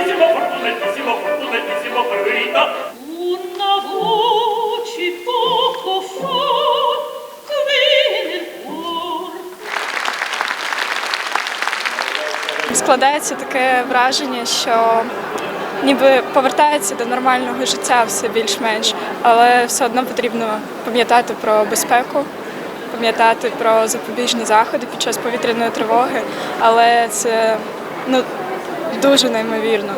fortunatissimo, fortunatissimo, fortunatissimo Perverita. Una voce poco fa qui nel cuor. Складається таке враження, що ніби повертається до нормального життя все більш-менш, але все одно потрібно пам'ятати про безпеку. Пам'ятати про запобіжні заходи під час повітряної тривоги, але це ну дуже неймовірно.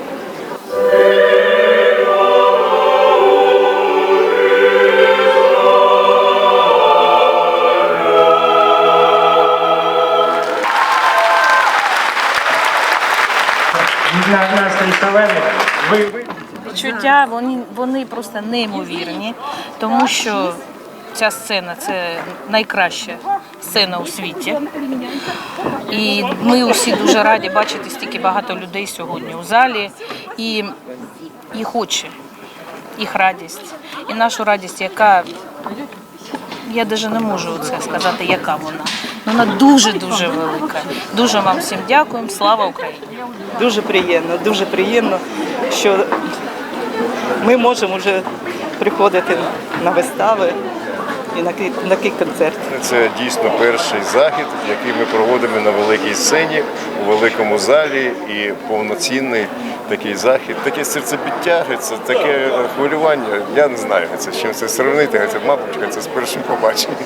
Відчуття вони, вони просто неймовірні, тому що ця сцена це найкраща сцена у світі. І ми усі дуже раді бачити стільки багато людей сьогодні у залі. І їх очі, їх радість, і нашу радість, яка я навіть не можу це сказати, яка вона. Вона дуже-дуже велика. Дуже вам всім дякуємо. Слава Україні! Дуже приємно, дуже приємно, що ми можемо вже приходити на вистави і на ки- на такий концерт. Це дійсно перший захід, який ми проводимо на великій сцені у великому залі і повноцінний такий захід. Таке серцебіття, це таке хвилювання. Я не знаю, це з чим це сравнити. Це, мабуть, це з першим побаченням.